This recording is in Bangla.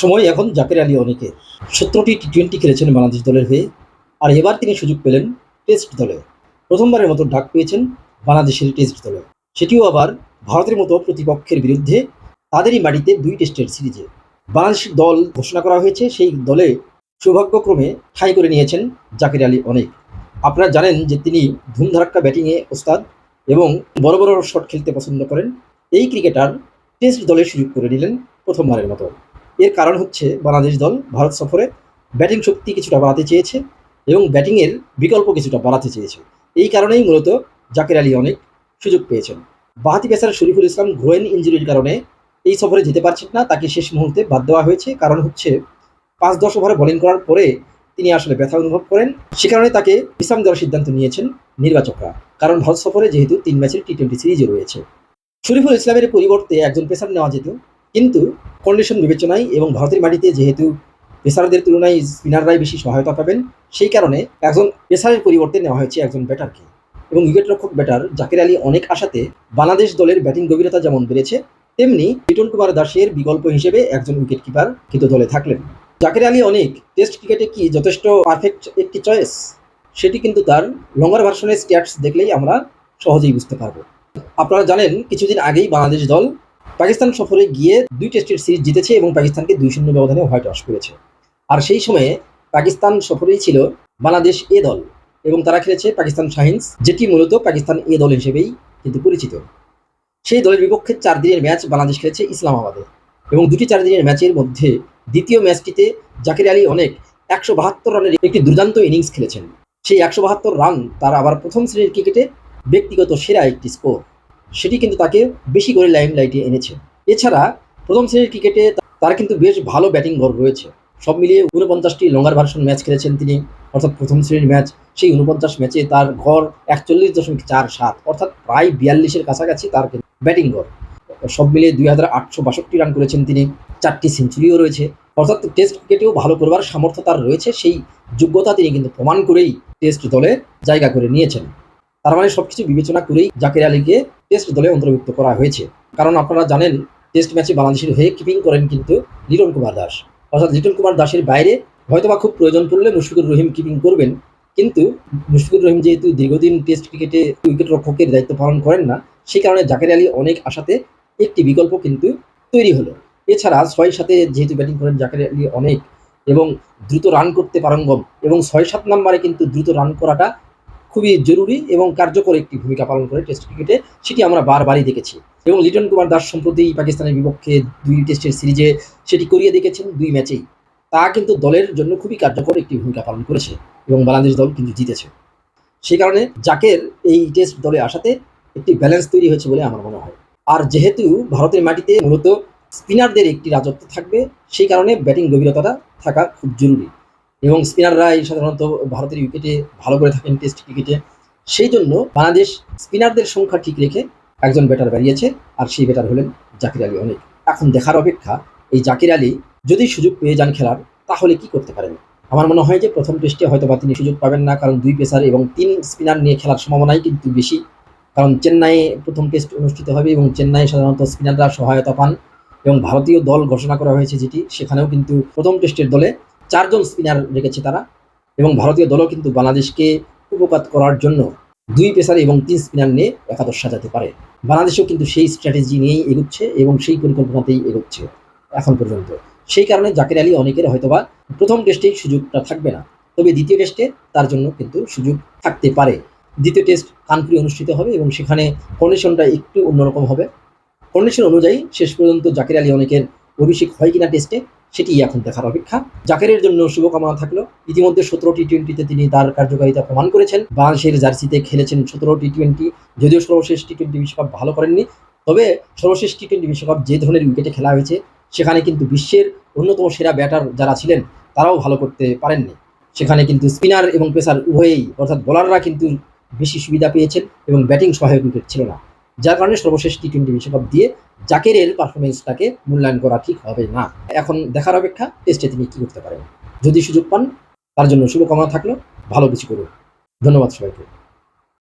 সময় এখন জাকের আলী অনেকের সতেরোটি টি টোয়েন্টি খেলেছেন বাংলাদেশ দলের হয়ে, আর এবার তিনি সুযোগ পেলেন টেস্ট দলে। প্রথমবারের মতো ডাক পেয়েছেন বাংলাদেশের টেস্ট দলে। সেটিও আবার ভারতের মতো প্রতিপক্ষের বিরুদ্ধে তাদেরই মাটিতে দুই টেস্টের সিরিজে। বাংলাদেশ দল ঘোষণা করা হয়েছে, সেই দলে সৌভাগ্যক্রমে ঠাঁই করে নিয়েছেন জাকির আলী অনেক। আপনারা জানেন যে তিনি ধুমধারাক্কা ব্যাটিংয়ে ওস্তাদ এবং বড় বড় শট খেলতে পছন্দ করেন। এই ক্রিকেটার টেস্ট দলে সুযোগ করে নিলেন প্রথমবারের মতো। এর কারণ হচ্ছে বাংলাদেশ দল ভারত সফরে ব্যাটিং শক্তি কিছুটা বাড়াতে চেয়েছে এবং ব্যাটিংয়ের বিকল্প কিছুটা বাড়াতে চেয়েছে। এই কারণেই মূলত জাকির আলী অনেক সুযোগ পেয়েছেন। বাহাতি পেসার শরীফুল ইসলাম গ্রোয়েন ইঞ্জুরির কারণে এই সফরে যেতে পারছেন না, তাকে শেষ মুহূর্তে বাদ দেওয়া হয়েছে। কারণ হচ্ছে পাঁচ দশ ওভারে বোলিং করার পরে তিনি আসলে ব্যথা অনুভব করেন। সে কারণে তাকে বিশ্রাম দেওয়ার সিদ্ধান্ত নিয়েছেন নির্বাচকরা। কারণ ভারত সফরে যেহেতু তিন ম্যাচের টি টোয়েন্টি সিরিজে রয়েছে। শরীফুল ইসলামের পরিবর্তে একজন পেসার নেওয়া যেত। কিন্তু কন্ডিশন বিবেচনায় এবং ভারতের মাটিতে যেহেতু পেসারদের তুলনায় স্পিনাররাই বেশি সহায়তা পাবেন, সেই কারণে একজন পেসারের পরিবর্তে নেওয়া হয়েছে একজন ব্যাটারকে। এবং উইকেটরক্ষক ব্যাটার জাকির আলী অনেক আশাতে বাংলাদেশ দলের ব্যাটিং গভীরতা যেমন বেড়েছে, তেমনি লিটন কুমার দাসের বিকল্প হিসেবে একজন উইকেট কিপার কিন্তু দলে থাকলেন। জাকির আলী অনেক টেস্ট ক্রিকেটে কি যথেষ্ট পারফেক্ট একটি চয়েস সেটি কিন্তু তার লঙ্গার ভার্সনের স্ট্যাটস দেখলেই আমরা সহজেই বুঝতে পারব। আপনারা জানেন, কিছুদিন আগেই বাংলাদেশ দল পাকিস্তান সফরে গিয়ে দুই টেস্টের সিরিজ জিতেছে এবং পাকিস্তানকে দুই শূন্য ব্যবধানে হোয়াইট ওয়াশ করেছে। আর সেই সময়ে পাকিস্তান সফরেই ছিল বাংলাদেশ এ দল এবং তারা খেলেছে পাকিস্তান শাহিনস, যেটি মূলত পাকিস্তান এ দল হিসেবেই কিন্তু পরিচিত। সেই দলের বিপক্ষে চার দিনের ম্যাচ বাংলাদেশ খেলেছে ইসলামাবাদে এবং দুটি চার দিনের ম্যাচের মধ্যে দ্বিতীয় ম্যাচটিতে জাকির আলী অনেক একশো বাহাত্তর রানের একটি দুর্দান্ত ইনিংস খেলেছেন। সেই একশো বাহাত্তর রান তার আবার প্রথম শ্রেণির ক্রিকেটে ব্যক্তিগত সেরা একটি স্কোর সেটি কিন্তু তাকে বেশি করে লাইমলাইটে এনেছে। এছাড়া প্রথম শ্রেণির ক্রিকেটে তার কিন্তু বেশ ভালো ব্যাটিং গড় রয়েছে। সব মিলিয়ে উনপঞ্চাশটি লঙ্গার ভার্সন ম্যাচ খেলেছেন তিনি। অর্থাৎ প্রথম শ্রেণির ম্যাচ সেই উনপঞ্চাশ ম্যাচে তার গড় একচল্লিশ দশমিক চার সাত, অর্থাৎ প্রায় বিয়াল্লিশের কাছাকাছি তার ব্যাটিং গড়। সব মিলিয়ে দুই হাজার আটশো বাষট্টি রান করেছেন তিনি। চারটি সেঞ্চুরিও রয়েছে। অর্থাৎ টেস্ট ক্রিকেটেও ভালো করবার সামর্থ্য তার রয়েছে। সেই যোগ্যতা তিনি কিন্তু প্রমাণ করেই টেস্ট দলে জায়গা করে নিয়েছেন। তার মানে সবকিছু বিবেচনা করেই জাকির আলীকে টেস্ট দলে অন্তর্ভুক্ত করা হয়েছে। কারণ আপনারা জানেন টেস্ট ম্যাচে বাংলাদেশের হয়ে কিপিং করেন কিন্তু লিটন কুমার দাস। অর্থাৎ লিটন কুমার দাসের বাইরে হয়তোবা খুব প্রয়োজন পড়লে মুশফিকুর রহিম কিপিং করবেন। কিন্তু মুশফিকুর রহিম যেহেতু দীর্ঘদিন টেস্ট ক্রিকেটে উইকেট রক্ষকের দায়িত্ব পালন করেন না, সেই কারণে জাকের আলী অনেক আশাতে একটি বিকল্প কিন্তু তৈরি হলো। এছাড়া ছয় সাথে যেহেতু ব্যাটিং করেন জাকের আলী অনেক এবং দ্রুত রান করতে পারঙ্গম এবং ছয় সাত নম্বরে কিন্তু দ্রুত রান করাটা খুবই জরুরি এবং কার্যকর একটি ভূমিকা পালন করে টেস্ট ক্রিকেটে সেটি আমরা বারবারই দেখেছি। এবং লিটন কুমার দাস সম্প্রতি পাকিস্তানের বিপক্ষে দুই টেস্টের সিরিজে সেটি করিয়ে দেখেছেন দুই ম্যাচেই তা কিন্তু দলের জন্য খুবই কার্যকর একটি ভূমিকা পালন করেছে এবং বাংলাদেশ দল কিন্তু জিতেছে। সেই কারণে জাকের এই টেস্ট দলে আসাতে একটি ব্যালেন্স তৈরি হয়েছে বলে আমার মনে হয়। আর যেহেতু ভারতের মাটিতে মূলত স্পিনারদের একটি রাজত্ব থাকবে, সেই কারণে ব্যাটিং গভীরতাটা থাকা খুব জরুরি। এবং স্পিনাররাই সাধারণত ভারতের উইকেটে ভালো করে থাকেন টেস্ট ক্রিকেটে। সেই জন্য বাংলাদেশ স্পিনারদের সংখ্যা ঠিক রেখে একজন ব্যাটার বেরিয়েছে আর সেই ব্যাটার হলেন জাকির আলী অনেক। এখন দেখার অপেক্ষা, এই জাকির আলী যদি সুযোগ পেয়ে যান খেলার, তাহলে কি করতে পারেন? আমার মনে হয় যে প্রথম টেস্টে হয়তো বা তিনি সুযোগ পাবেন না, কারণ দুই পেসার এবং তিন স্পিনার নিয়ে খেলার সম্ভাবনাই কিন্তু বেশি। কারণ চেন্নাইয়ে প্রথম টেস্ট অনুষ্ঠিত হবে এবং চেন্নাইয়ে সাধারণত স্পিনাররা সহায়তা পান। এবং ভারতীয় দল ঘোষণা করা হয়েছে যেটি, সেখানেও কিন্তু প্রথম টেস্টের দলে চারজন স্পিনার রেখেছে তারা। এবং ভারতীয় দলও কিন্তু বাংলাদেশকে উপকাত করার জন্য দুই পেসার এবং তিন স্পিনার নিয়ে একাদশ সাজাতে পারে। বাংলাদেশও কিন্তু সেই স্ট্র্যাটেজি নিয়েই এগোচ্ছে এবং সেই পরিকল্পনাতেই এগোচ্ছে এখন পর্যন্ত। সেই কারণে জাকির আলী অনেকের হয়তোবা প্রথম টেস্টেই সুযোগটা থাকবে না। তবে দ্বিতীয় টেস্টে তার জন্য কিন্তু সুযোগ থাকতে পারে। দ্বিতীয় টেস্ট কানপুরে অনুষ্ঠিত হবে এবং সেখানে কন্ডিশনটা একটু অন্যরকম হবে। কন্ডিশন অনুযায়ী শেষ পর্যন্ত জাকির আলী অনেকের অভিষেক হয় কিনা টেস্টে সেটি এখন দেখার অপেক্ষা। জাকেরের জন্য শুভকামনা থাকল। ইতিমধ্যে সতেরো টি টোয়েন্টিতে তিনি তার কার্যকারিতা প্রমাণ করেছেন। বাংলাদেশের জার্সিতে খেলেছেন সতেরো টি টোয়েন্টি যদিও সর্বশেষ টি টোয়েন্টি বিশ্বকাপ ভালো করেননি। তবে সর্বশেষ টি টোয়েন্টি বিশ্বকাপ যে ধরনের উইকেটে খেলা হয়েছে, সেখানে কিন্তু বিশ্বের অন্যতম সেরা ব্যাটার যারা ছিলেন, তারাও ভালো করতে পারেননি। সেখানে কিন্তু স্পিনার এবং পেসার উভয়েই, অর্থাৎ বোলাররা কিন্তু বেশি সুবিধা পেয়েছেন এবং ব্যাটিং সহায়ক উইকেট ছিল না। যার কারণে সর্বশেষ টি টোয়েন্টি বিশ্বকাপ দিয়ে জাকেরের পারফরমেন্সটাকে মূল্যায়ন করা ঠিক হবে না। এখন দেখার অপেক্ষা টেস্টে তিনি কী করতে পারেন? যদি সুযোগ পান, তার জন্য শুভকামনা থাকল। ভালো কিছু করুন। ধন্যবাদ সবাইকে।